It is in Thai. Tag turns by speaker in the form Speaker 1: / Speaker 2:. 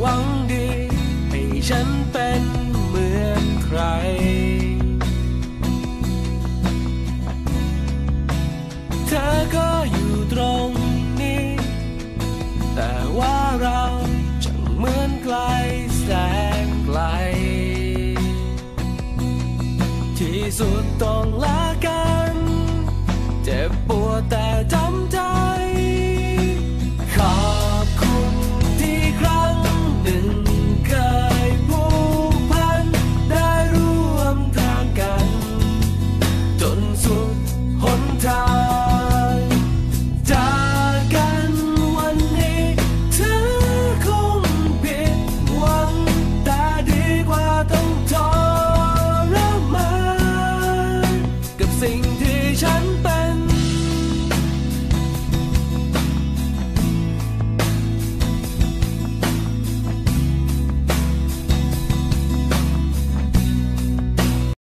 Speaker 1: หวังดี ให้ฉันเป็นเหมือนใคร เธอก็อยู่ตรงนี้ แต่ว่าเราจะเหมือนไกลแสนไกล ที่สุดต้องลากัน sing